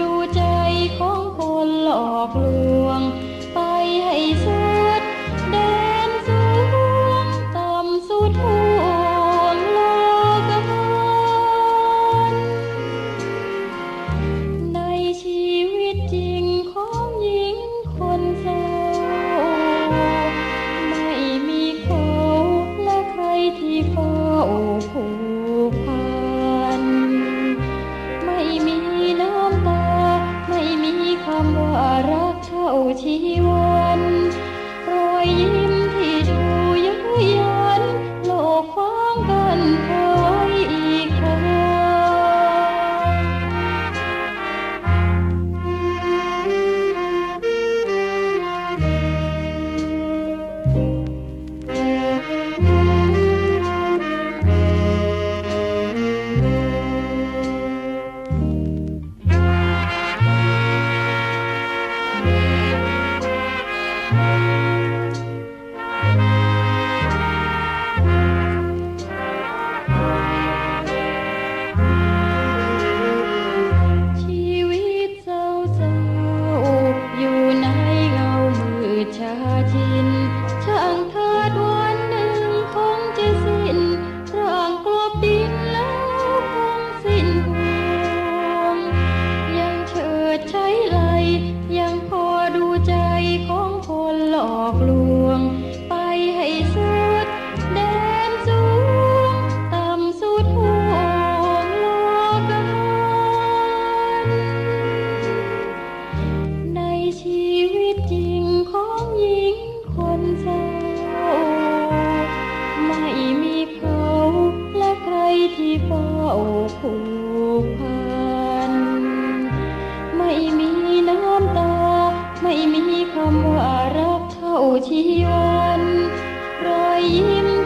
ดูใจของคนหลอกลวง วันรอยยิ้ม ผูกพัน ไม่มีน้ำตา ไม่มีคำว่ารักเท่าชีวัน รอยยิ้ม